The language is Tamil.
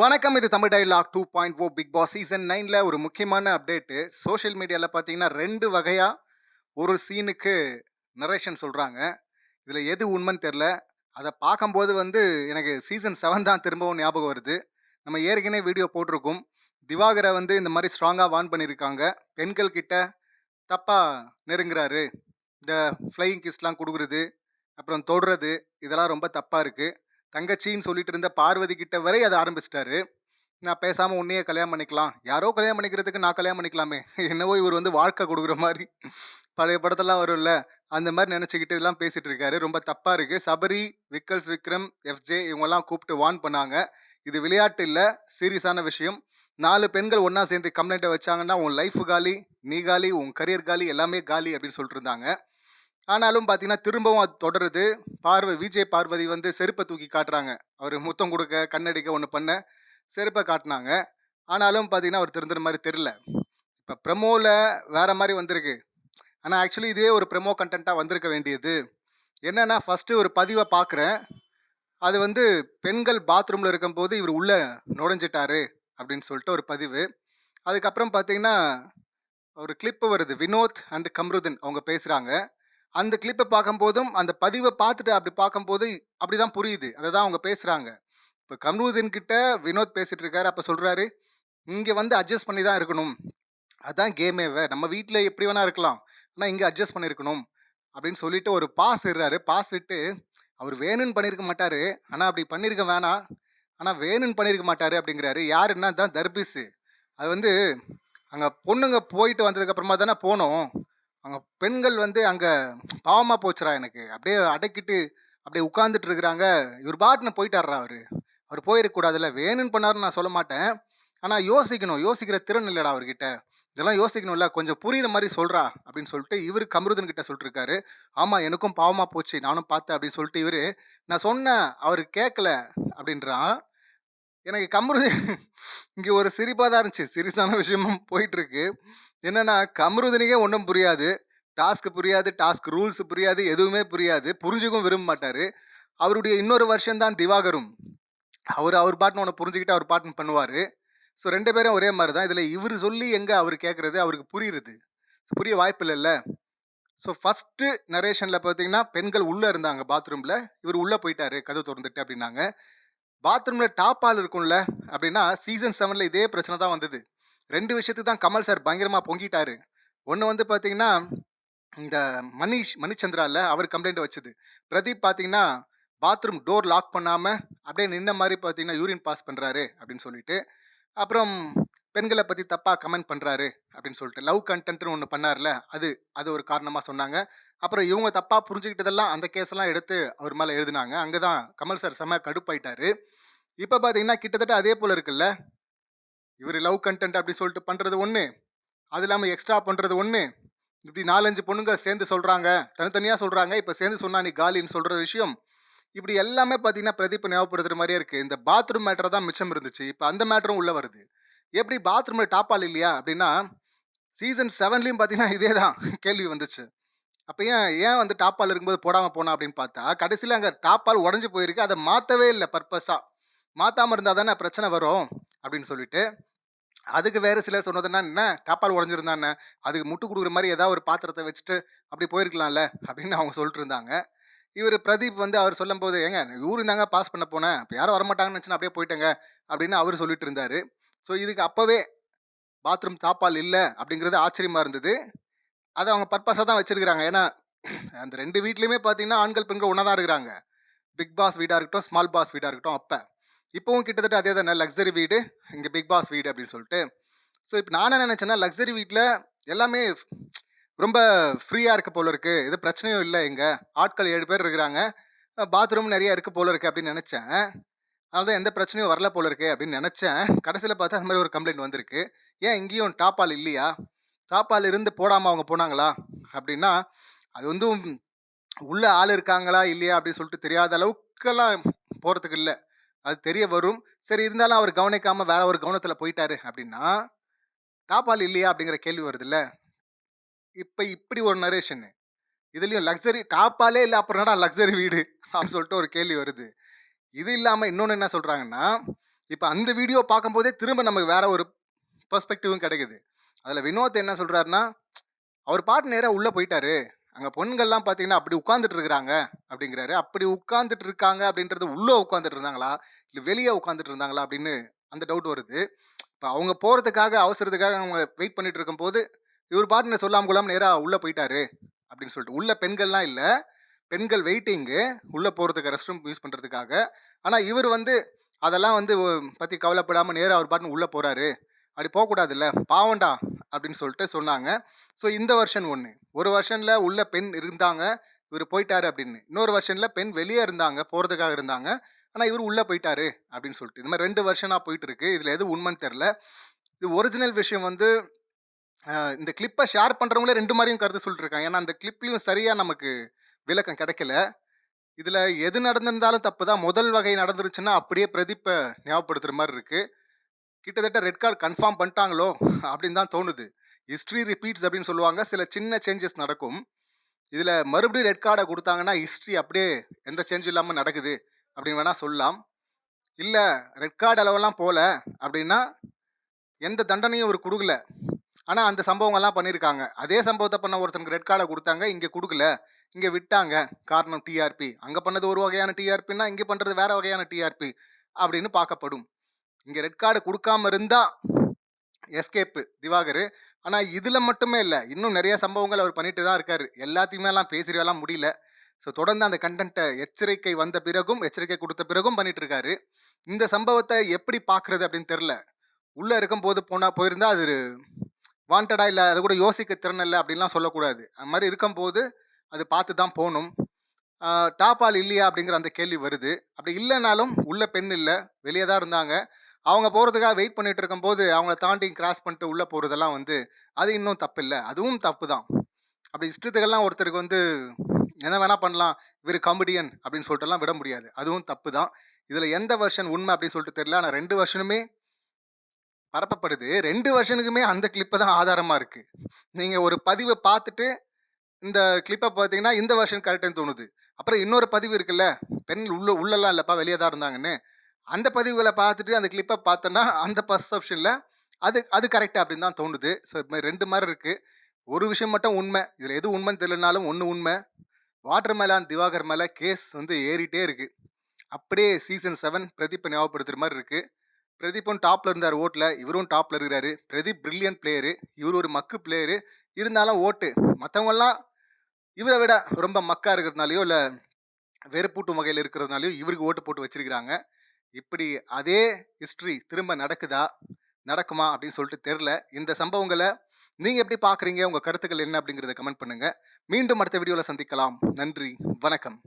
வணக்கம் இது Tamil dialogue two point O Bigg Boss season நைனில் ஒரு முக்கியமான அப்டேட்டு. சோஷியல் மீடியாவில் பார்த்தீங்கன்னா ரெண்டு வகையாக ஒரு சீனுக்கு நரேஷன் சொல்கிறாங்க இதில் எது உண்மைன்னு தெரில. அதை பார்க்கும்போது வந்து எனக்கு சீசன் செவன் தான் திரும்பவும் ஞாபகம் வருது. நம்ம ஏற்கனவே வீடியோ போட்டிருக்கோம். திவாகரை வந்து இந்த மாதிரி ஸ்ட்ராங்காக வான் பண்ணியிருக்காங்க பெண்கள் கிட்ட தப்பாக நெருங்குறாரு. இந்த ஃப்ளையிங் கிஸ்லாம் கொடுக்குறது அப்புறம் தொடுறது இதெல்லாம் ரொம்ப தப்பாக இருக்குது தங்கச்சின்னு சொல்லிட்டு இருந்த பார்வதி கிட்ட வரை அதை ஆரம்பிச்சிட்டாரு. நான் பேசாமல் உன்னையே கல்யாணம் பண்ணிக்கலாம். யாரோ கல்யாணம் பண்ணிக்கிறதுக்கு நான் கல்யாணம் பண்ணிக்கலாமே. என்னவோ இவர் வந்து வாழ்க்கை கொடுக்குற மாதிரி. பழைய படத்தெல்லாம் வரும்ல. அந்த மாதிரி நினச்சிக்கிட்டு இதெல்லாம் பேசிட்டு இருக்காரு. ரொம்ப தப்பாக இருக்குது சபரி விக்கல்ஸ் விக்ரம் எஃப்ஜே இவங்கெல்லாம் கூப்பிட்டு வார்ன் பண்ணாங்க. இது விளையாட்டு இல்லை. சீரியஸான விஷயம். நாலு பெண்கள் ஒன்றா சேர்ந்து கம்ப்ளைண்ட்டை வச்சாங்கன்னா உன் லைஃப் காலி நீ காலி உன் கரியர் காலி எல்லாமே காலி அப்படின்னு சொல்லிட்டு இருந்தாங்க. ஆனாலும் பார்த்தீங்கன்னா திரும்பவும் அது தொடருது. பார்வை விஜய் பார்வதி வந்து செருப்பை தூக்கி காட்டுறாங்க. அவர் முத்தம் கொடுக்க கண்ணடிக்க ஒன்று பண்ண செருப்பை காட்டினாங்க. ஆனாலும் பார்த்தீங்கன்னா அவர் திருந்துற மாதிரி தெரில இப்போ ப்ரெமோவில் வேற மாதிரி வந்திருக்கு. ஆனால் ஆக்சுவலி இதே ஒரு ப்ரெமோ கண்டென்ட்டாக வந்திருக்க வேண்டியது. என்னென்னா ஃபஸ்ட்டு ஒரு பதிவை பார்க்குறேன் அது வந்து பெண்கள் பாத்ரூமில் இருக்கும்போது இவர் உள்ளே நுழைஞ்சிட்டாரு அப்படின்னு சொல்லிட்டு ஒரு பதிவு. அதுக்கப்புறம் பார்த்தீங்கன்னா ஒரு கிளிப்பு வருது. வினோத் அண்ட் கம்ருதன் அவங்க பேசுகிறாங்க அந்த கிளிப்பை பார்க்கும்போதும் அந்த பதிவை பார்த்துட்டு அப்படி பார்க்கும்போது அப்படிதான் புரியுது. அதை தான் அவங்க பேசுகிறாங்க இப்போ கமருதீன் கிட்ட வினோத் பேசிட்டு இருக்காரு. அப்போ சொல்கிறாரு இங்கே வந்து அட்ஜஸ்ட் பண்ணி தான் இருக்கணும். அதுதான் கேமேவை நம்ம வீட்டில் எப்படி வேணா இருக்கலாம். ஆனால் இங்கே அட்ஜஸ்ட் பண்ணியிருக்கணும் அப்படின்னு சொல்லிட்டு ஒரு பாஸ் விடுறாரு. பாஸ் விட்டு அவர் வேணும்னு பண்ணியிருக்க மாட்டாரு. ஆனால் அப்படி பண்ணியிருக்க வேணாம். ஆனால் வேணும்னு பண்ணியிருக்க மாட்டாரு அப்படிங்கிறாரு. யாருன்னா தான் தர்பீஸு அது வந்து அங்கே பொண்ணுங்க போயிட்டு வந்ததுக்கப்புறமா தானே போனோம். அங்கே பெண்கள் வந்து அங்கே பாவமாக போச்சுடா எனக்கு. அப்படியே அடக்கிட்டு அப்படியே உட்காந்துட்டு இருக்கிறாங்க இவர் பாட்டுன்னு போயிட்டாரா அவர். அவர் போயிருக்கக்கூடாதுல்ல. வேணும்னு பண்ணாருன்னு நான் சொல்ல மாட்டேன். ஆனால் யோசிக்கணும். யோசிக்கிற திறன் இல்லைடா அவர்கிட்ட. இதெல்லாம் யோசிக்கணும்ல. கொஞ்சம் புரியுற மாதிரி சொல்கிறா அப்படின்னு சொல்லிட்டு இவர் கமருதன் கிட்ட சொல்லிட்டுருக்காரு ஆமாம் எனக்கும் பாவமாக போச்சு. நானும் பார்த்தேன் அப்படின்னு சொல்லிட்டு இவர் நான் சொன்னேன் அவர் கேட்கல அப்படின்றான். எனக்கு கமருதன் இங்கே ஒரு சிரிப்பாக தான் இருந்துச்சு. சீரியஸான விஷயமும் போயிட்டுருக்கு. என்னென்னா கமருதனுக்கே ஒன்றும் புரியாது. டாஸ்க் புரியாது டாஸ்க் ரூல்ஸ் புரியாது எதுவுமே புரியாது. புரிஞ்சுக்கவும் விரும்ப மாட்டார். அவருடைய இன்னொரு வருஷம் தான் திவாகரும். அவர் அவர் பாட்டுன்னு ஒன்று புரிஞ்சுக்கிட்டு அவர் பாட்டுன்னு பண்ணுவார். ஸோ ரெண்டு பேரும் ஒரே மாதிரி தான் இதில் இவர் சொல்லி எங்கே அவர் கேட்குறது அவருக்கு புரியுறது. ஸோ புரிய வாய்ப்பு இல்லைல்ல. ஸோ ஃபஸ்ட்டு நரேஷனில் பார்த்தீங்கன்னா பெண்கள் உள்ளே இருந்தாங்க பாத்ரூமில் இவர் உள்ளே போயிட்டார் கதவு திறந்துட்டு அப்படின்னாங்க. பாத்ரூமில் டாப் ஆள் இருக்கும்ல அப்படின்னா சீசன் செவனில் இதே பிரச்சனை தான் வந்தது. ரெண்டு விஷயத்துக்கு தான் கமல் சார் பயங்கரமாக பொங்கிட்டாரு. ஒன்று வந்து பார்த்தீங்கன்னா இந்த மணிஷ் மணிச்சந்திராவில் அவர் கம்ப்ளைண்ட் வச்சது. பிரதீப் பார்த்தீங்கன்னா பாத்ரூம் டோர் லாக் பண்ணாமல் அப்படியே நின்ன மாதிரி பார்த்தீங்கன்னா யூரின் பாஸ் பண்ணுறாரு அப்படின்னு சொல்லிட்டு. அப்புறம் பெண்களை பற்றி தப்பாக கமெண்ட் பண்ணுறாரு அப்படின்னு சொல்லிட்டு லவ் கண்டென்ட்னு ஒன்று பண்ணார்ல அது அது ஒரு காரணமாக சொன்னாங்க. அப்புறம் இவங்க தப்பாக புரிஞ்சுக்கிட்டதெல்லாம் அந்த கேஸெல்லாம் எடுத்து அவர் மேலே எழுதினாங்க. அங்கே தான் கமல் சார் செம கடுப்பாயிட்டாரு. இப்போ பார்த்தீங்கன்னா கிட்டத்தட்ட அதே போல் இருக்குல்ல? இவர் லவ் கண்டென்ட் அப்படி சொல்லிட்டு பண்ணுறது ஒன்று அது இல்லாமல் எக்ஸ்ட்ரா பண்ணுறது ஒன்று இப்படி நாலஞ்சு பொண்ணுங்க சேர்ந்து சொல்கிறாங்க தனித்தனியாக சொல்கிறாங்க இப்போ சேர்ந்து சொன்னா நீ காலின்னு சொல்கிற விஷயம். இப்படி எல்லாமே பார்த்தீங்கன்னா பிரதீப் ஞாபகப்படுத்துகிற மாதிரியே இருக்குது இந்த பாத்ரூம் மேட்டர் தான் மிச்சம் இருந்துச்சு. இப்போ அந்த மேட்டரும் உள்ளே வருது. எப்படி பாத்ரூமில் டாப்பால் இல்லையா அப்படின்னா சீசன் செவன்லேயும் பார்த்தீங்கன்னா இதே தான் கேள்வி வந்துச்சு. அப்போ ஏன் ஏன் வந்து டாப்பால் இருக்கும்போது போடாமல் போனா அப்படின்னு பார்த்தா கடைசியில் அங்கே டாப்பால் உடஞ்சி போயிருக்கு. அதை மாற்றவே இல்லை பர்பஸாக மாற்றாமல் இருந்தால் தானே பிரச்சனை வரும் அப்படின்னு சொல்லிட்டு அதுக்கு வேறு சிலர் சொன்னதுன்னா என்ன? டாப்பால் உடஞ்சிருந்தா என்ன அதுக்கு முட்டு கொடுக்குற மாதிரி ஏதாவது ஒரு பாத்திரத்தை வச்சுட்டு அப்படி போயிருக்கலாம்ல? அப்படின்னு அவங்க சொல்லிட்டு இருந்தாங்க. இவர் பிரதீப் வந்து அவர் சொல்லும்போது ஏங்க ஊர் தாங்க பாஸ் பண்ண போனேன். இப்போ யாரும் வரமாட்டாங்கன்னு நினச்சினா அப்படியே போயிட்டேங்க. அப்படின்னு அவர் சொல்லிட்டு இருந்தாரு. ஸோ இதுக்கு அப்போவே பாத்ரூம் தாப்பால் இல்லை அப்படிங்கிறது ஆச்சரியமாக இருந்தது. அதை அவங்க பர்பஸாக தான் வச்சுருக்கிறாங்க. ஏன்னா அந்த ரெண்டு வீட்லேயுமே பார்த்தீங்கன்னா ஆண்கள் பெண்கள் ஒன்றா தான் இருக்கிறாங்க. பிக் பாஸ் வீடாக இருக்கட்டும் ஸ்மால் பாஸ் வீடாக இருக்கட்டும் அப்போ. இப்போவும் கிட்டத்தட்ட அதே தானே லக்ஸரி வீடு இங்கே பிக் பாஸ் வீடு அப்படின்னு சொல்லிட்டு. ஸோ இப்போ நான் என்ன நினச்சேன்னா லக்ஸரி வீட்டில் எல்லாமே ரொம்ப ஃப்ரீயாக இருக்க போல இருக்கு. எது பிரச்சனையும் இல்லை இங்கே. ஆட்கள் ஏழு பேர் இருக்கிறாங்க. பாத்ரூம் நிறைய இருக்க போல இருக்கு அப்படின்னு நினச்சேன். அதான் எந்த பிரச்சனையும் வரல போல இருக்கு அப்படின்னு நினச்சேன். கடைசியில் பார்த்தா அந்த மாதிரி ஒரு கம்ப்ளைண்ட் வந்திருக்கு. ஏன் இங்கேயும் டாப்பால் இல்லையா? டாப்பால் இருந்து போடாமல் அவங்க போனாங்களா? அப்படின்னா அது வந்து உள்ளே ஆள் இருக்காங்களா இல்லையா அப்படின்னு சொல்லிட்டு தெரியாத அளவுக்கெல்லாம் போகிறதுக்கு இல்லை. அது தெரிய வரும். சரி இருந்தாலும் அவர் கவனிக்காமல் வேற ஒரு கவனத்தில் போயிட்டாரு அப்படின்னா டாப்பால் இல்லையா அப்படிங்கிற கேள்வி வருதுல்ல இப்போ இப்படி ஒரு நரேஷன் இதுலேயும் லக்ஸரி டாப்பாலே இல்லை அப்புறம் என்னடா லக்ஸரி வீடு? அப்படின்னு சொல்லிட்டு ஒரு கேள்வி வருது. இது இல்லாமல் இன்னொன்று என்ன சொல்கிறாங்கன்னா இப்போ அந்த வீடியோ பார்க்கும்போதே திரும்ப நமக்கு வேற ஒரு பெர்ஸ்பெக்டிவும் கிடைக்குது. அதில் வினோத் என்ன சொல்கிறாருன்னா அவர் பாட்டு நேராக உள்ளே போயிட்டாரு. அங்கே பொண்கள்லாம் பார்த்தீங்கன்னா அப்படி உட்காந்துட்டு இருக்கிறாங்க அப்படிங்கிறாரு. அப்படி உட்காந்துட்டு இருக்காங்க அப்படின்றது உள்ளே உட்காந்துட்டு இருந்தாங்களா? இல்லை வெளியே உட்காந்துட்டு இருந்தாங்களா? அப்படின்னு அந்த டவுட் வருது. இப்போ அவங்க போகிறதுக்காக அவசரத்துக்காக அவங்க வெயிட் பண்ணிட்டு இருக்கும்போது இவர் பாட்டுன்னு சொல்லாமல் கொள்ளாமல் நேராக உள்ளே போயிட்டாரு அப்படின்னு சொல்லிட்டு. உள்ள பெண்கள்லாம் இல்லை. பெண்கள் வெயிட்டிங்கு உள்ளே போகிறதுக்கு ரெஸ்ட் ரூம் யூஸ் பண்ணுறதுக்காக ஆனால் இவர் வந்து அதெல்லாம் வந்து பற்றி கவலைப்படாமல் நேராக அவர் பாட்டுன்னு உள்ளே போகிறாரு அப்படி போகக்கூடாதுல்ல பாவண்டா அப்படின்னு சொல்லிட்டு சொன்னாங்க. ஸோ இந்த வருஷன் ஒன்று ஒரு வருஷனில் உள்ள பெண் இருந்தாங்க இவர் போயிட்டாரு அப்படின்னு. இன்னொரு வருஷனில் பெண் வெளியே இருந்தாங்க போகிறதுக்காக இருந்தாங்க. ஆனால் இவர் உள்ளே போயிட்டாரு அப்படின்னு சொல்லிட்டு. இது மாதிரி ரெண்டு வருஷனாக போயிட்டு இருக்கு இதில் எது உண்மைன்னு தெரில இது ஒரிஜினல் விஷயம் வந்து இந்த கிளிப்பை ஷேர் பண்ணுறவங்களே ரெண்டு மாதிரியும் கருத்து சொல்லிட்டு இருக்காங்க ஏன்னா அந்த கிளிப்லையும் சரியாக நமக்கு விளக்கம் கிடைக்கல. இதில் எது நடந்திருந்தாலும் தப்பு தான். முதல் வகை நடந்துருச்சுன்னா அப்படியே பிரதீப்பை ஞாபகப்படுத்துகிற மாதிரி இருக்குது கிட்டத்தட்ட ரெட் கார்டு கன்ஃபார்ம் பண்ணிட்டாங்களோ அப்படின்னு தான் தோணுது. ஹிஸ்ட்ரி ரிப்பீட்ஸ் அப்படின்னு சொல்லுவாங்க. சில சின்ன சேஞ்சஸ் நடக்கும். இதில் மறுபடியும் ரெட் கார்டை கொடுத்தாங்கன்னா ஹிஸ்ட்ரி அப்படியே எந்த சேஞ்சும் இல்லாமல் நடக்குது அப்படின்னு வேணால் சொல்லலாம். இல்லை ரெட் கார்டு அளவெல்லாம் போகல அப்படின்னா எந்த தண்டனையும் ஒரு கொடுக்கல. ஆனால் அந்த சம்பவங்கள்லாம் பண்ணியிருக்காங்க அதே சம்பவத்தை பண்ண ஒருத்தனுக்கு ரெட் கார்டை கொடுத்தாங்க. இங்கே கொடுக்கல. இங்கே விட்டாங்க. காரணம் டிஆர்பி அங்கே பண்ணது ஒரு வகையான டிஆர்பின்னா இங்கே பண்ணுறது வேற வகையான டிஆர்பி அப்படின்னு பார்க்கப்படும். இங்கே ரெட் கார்டு கொடுக்காம இருந்தால் எஸ்கேப்பு திவாகர். ஆனால் இதில் மட்டுமே இல்லை. இன்னும் நிறைய சம்பவங்கள் அவர் பண்ணிட்டு தான் இருக்காரு. எல்லாத்தையுமே எல்லாம் முடியல. ஸோ தொடர்ந்து அந்த கண்டென்ட்டை எச்சரிக்கை வந்த பிறகும் எச்சரிக்கை கொடுத்த பிறகும் பண்ணிட்டு இருக்காரு. இந்த சம்பவத்தை எப்படி பார்க்குறது அப்படின்னு தெரில உள்ளே இருக்கும்போது போனால் போயிருந்தால் அது வாண்டடாக இல்லை அது கூட யோசிக்க திறன் இல்லை அப்படின்லாம் சொல்லக்கூடாது. அது மாதிரி இருக்கும்போது அது பார்த்து தான் போகணும். டாப்பால் இல்லையா அப்படிங்கிற அந்த கேள்வி வருது. அப்படி இல்லைனாலும் உள்ள பெண் இல்லை வெளியே தான் இருந்தாங்க. அவங்க போகிறதுக்காக வெயிட் பண்ணிட்டு இருக்கும்போது அவங்கள தாண்டி கிராஸ் பண்ணிட்டு உள்ளே போகிறதெல்லாம் வந்து அது இன்னும் தப்பு இல்லை. அதுவும் தப்பு தான். அப்படி இஷ்டத்துக்கெல்லாம் ஒருத்தருக்கு வந்து என்ன வேணால் பண்ணலாம் இவர் காமெடியன் அப்படின்னு சொல்லிட்டுலாம் விட முடியாது. அதுவும் தப்பு தான். இதில் எந்த வருஷன் உண்மை அப்படின்னு சொல்லிட்டு தெரியல. ஆனால் ரெண்டு வருஷனுமே பரப்பப்படுது. ரெண்டு வருஷனுக்குமே அந்த கிளிப்பு தான் ஆதாரமாக இருக்குது நீங்கள் ஒரு பதிவை பார்த்துட்டு இந்த கிளிப்பை பார்த்தீங்கன்னா இந்த வருஷன் கரெக்டுன்னு தோணுது. அப்புறம் இன்னொரு பதிவு இருக்குல்ல பெண் உள்ள உள்ளெல்லாம் இல்லைப்பா வெளியே தான் இருந்தாங்கன்னு. அந்த பதிவுகளை பார்த்துட்டு அந்த கிளிப்பை பார்த்தோன்னா அந்த பர்செப்ஷனில் அது அது கரெக்டாக அப்படின்னு தான் தோணுது. ஸோ இது மாதிரி ரெண்டு மாதிரி இருக்குது ஒரு விஷயம் மட்டும் உண்மை இதில் எது உண்மைன்னு தெரியலனாலும் ஒன்று உண்மை. வாட்டர் மேலான் திவாகர் மேலே கேஸ் வந்து ஏறிட்டே இருக்குது அப்படியே சீசன் செவன் பிரதீப்பை ஞாபகப்படுத்துகிற மாதிரி இருக்குது பிரதீப்பும் டாப்பில் இருந்தார் ஓட்டில் இவரும் டாப்பில் இருக்கிறாரு. பிரதீப் பிரில்லியன்ட் பிளேயரு இவர் ஒரு மக்கு பிளேயரு இருந்தாலும் ஓட்டு. மற்றவங்கெல்லாம் இவரை விட ரொம்ப மக்கா இருக்கிறதுனாலையோ இல்லை வெறுப்பூட்டும் வகையில் இருக்கிறதுனாலையோ இவருக்கு ஓட்டு போட்டு வச்சிருக்கிறாங்க. இப்படி அதே ஹிஸ்ட்ரி திரும்ப நடக்குதா? நடக்குமா? அப்படின்னு சொல்லிட்டு தெரில இந்த சம்பவங்களை நீங்கள் எப்படி பார்க்குறீங்க? உங்கள் கருத்துக்கள் என்ன அப்படிங்கிறத கமெண்ட் பண்ணுங்கள் மீண்டும் அடுத்த வீடியோவில் சந்திக்கலாம். நன்றி. வணக்கம்.